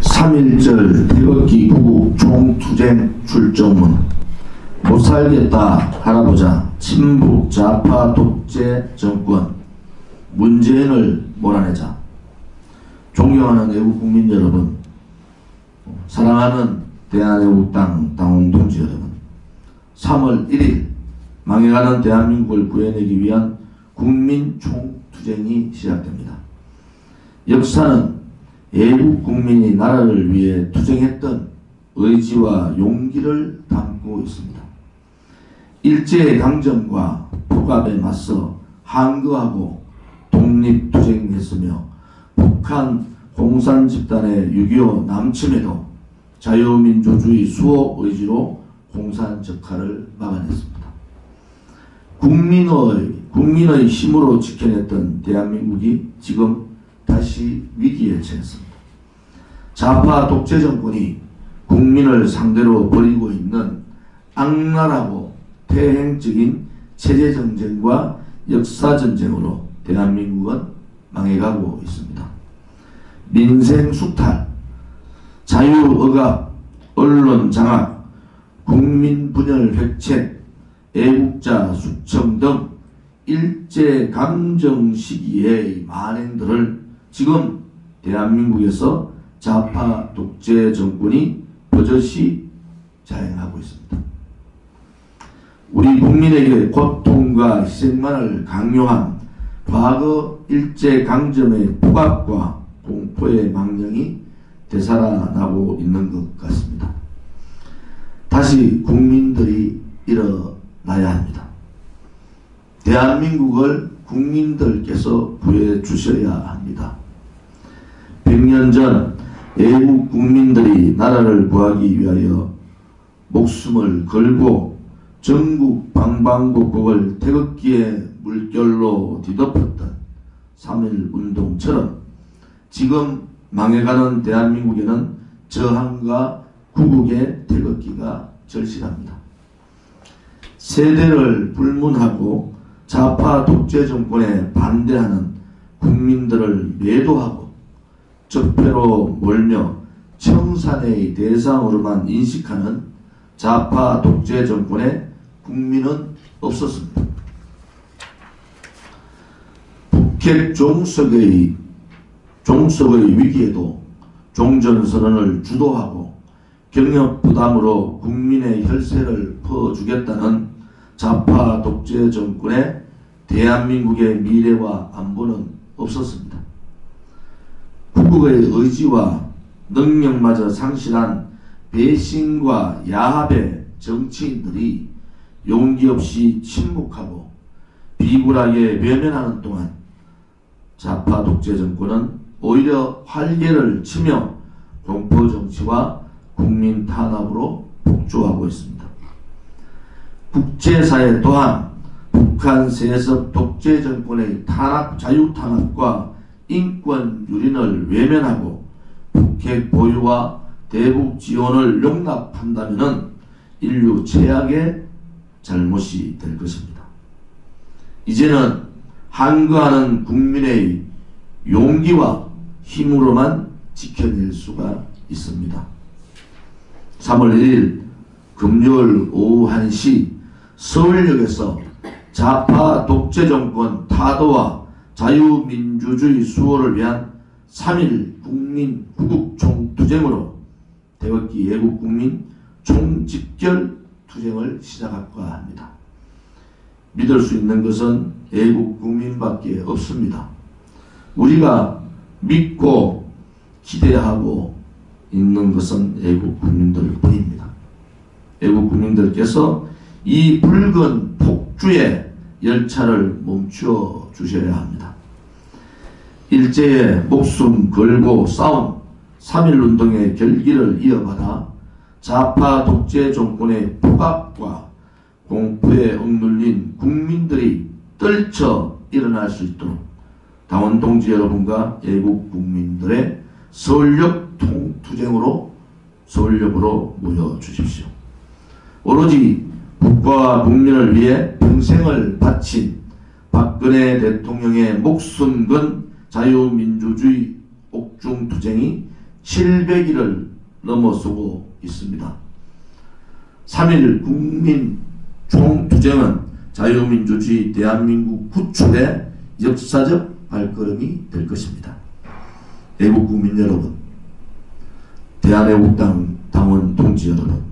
3.1절 태극기 구국 총투쟁 출정문. 못 살겠다 할아보자 친북 좌파 독재 정권. 문재인을 몰아내자. 존경하는 애국 국민 여러분 사랑하는 대한애국당 당원 동지 여러분 3월 1일 망해가는 대한민국을 구해내기 위한 국민 총투쟁이 시작됩니다. 역사는 애국 국민이 나라를 위해 투쟁했던 의지와 용기를 담고 있습니다. 일제 강점과 폭압에 맞서 항거하고 독립투쟁했으며 북한 공산 집단의 6.25 남침에도 자유민주주의 수호 의지로 공산 적화를 막아냈습니다. 국민의, 국민의 힘으로 지켜냈던 대한민국이 지금 다시 위기에 처했습니다. 좌파 독재 정권이 국민을 상대로 벌이고 있는 악랄하고 태행적인 체제 전쟁과 역사 전쟁으로 대한민국은 망해가고 있습니다. 민생 수탈, 자유억압, 언론 장악, 국민 분열 획책, 애국자 수청 등 일제 감정 시기의 만행들을 지금 대한민국에서 좌파 독재 정권이 버젓이 자행하고 있습니다. 우리 국민에게 고통과 희생만을 강요한 과거 일제 강점의 폭압과 공포의 망령이 되살아나고 있는 것 같습니다. 다시 국민들이 일어나야 합니다. 대한민국을 국민들께서 구해 주셔야 합니다. 100년 전 애국 국민들이 나라를 구하기 위하여 목숨을 걸고 전국 방방곡곡을 태극기의 물결로 뒤덮었던 3.1 운동처럼 지금 망해가는 대한민국에는 저항과 구국의 태극기가 절실합니다. 세대를 불문하고 좌파 독재 정권에 반대하는 국민들을 매도하고 적폐로 몰며 청산의 대상으로만 인식하는 좌파 독재 정권의 국민은 없었습니다. 북핵 종석의 종석의 위기에도 종전선언을 주도하고 경력 부담으로 국민의 혈세를 퍼주겠다는 좌파 독재 정권의 대한민국의 미래와 안보는 없었습니다. 국국의 의지와 능력마저 상실한 배신과 야합의 정치인들이 용기 없이 침묵하고 비굴하게 외면하는 동안 좌파 독재 정권은 오히려 활개를 치며 공포 정치와 국민 탄압으로 복주하고 있습니다. 국제사회 또한 북한 세습 독재 정권의 탄압, 자유 탄압과 인권 유린을 외면하고 북핵 보유와 대북 지원을 용납한다면 인류 최악의 잘못이 될 것입니다. 이제는 한거하는 국민의 용기와 힘으로만 지켜낼 수가 있습니다. 3월 1일 금요일 오후 1시 서울역에서 좌파 독재 정권 타도와 자유민주주의 수호를 위한 3.1 국민 구국 총투쟁으로 대극기 애국국민 총집결 투쟁을 시작할까 합니다. 믿을 수 있는 것은 애국 국민밖에 없습니다. 우리가 믿고 기대하고 있는 것은 애국 국민들 뿐입니다. 애국 국민들께서 이 붉은 폭주의 열차를 멈추어 주셔야 합니다. 일제의 목숨 걸고 싸운 3.1 운동의 결기를 이어받아 좌파 독재 정권의 폭압과 공포에 억눌린 국민들이 떨쳐 일어날 수 있도록 당원 동지 여러분과 애국 국민들의 서울역 통 투쟁으로 서울역으로 모여 주십시오. 오로지 국가와 국민을 위해 평생을 바친 박근혜 대통령의 목숨 건 자유민주주의 옥중 투쟁이 700일을 넘어서고 있습니다. 3일 국민 총투쟁은 자유민주주의 대한민국 구축의 역사적 발걸음이 될 것입니다. 애국 국민 여러분, 대한애국당 당원 동지 여러분,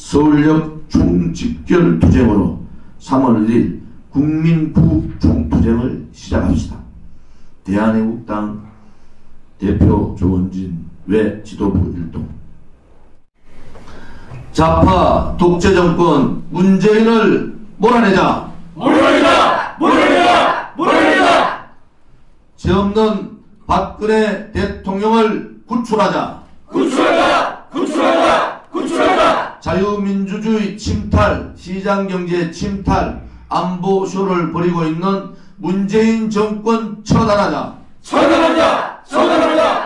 서울역 총집결 투쟁으로 3월 1일 국민구 총투쟁을 시작합시다. 대한애국당 대표 조원진 외 지도부 일동 좌파 독재 정권 문재인을 몰아내자 몰아내자! 몰아내자! 몰아내자! 죄 없는 박근혜 대통령을 구출하자 구출하자! 구출하자! 구출하자! 자유민주주의 침탈 시장경제 침탈 안보쇼를 벌이고 있는 문재인 정권 처단하자 처단하자! 처단하자!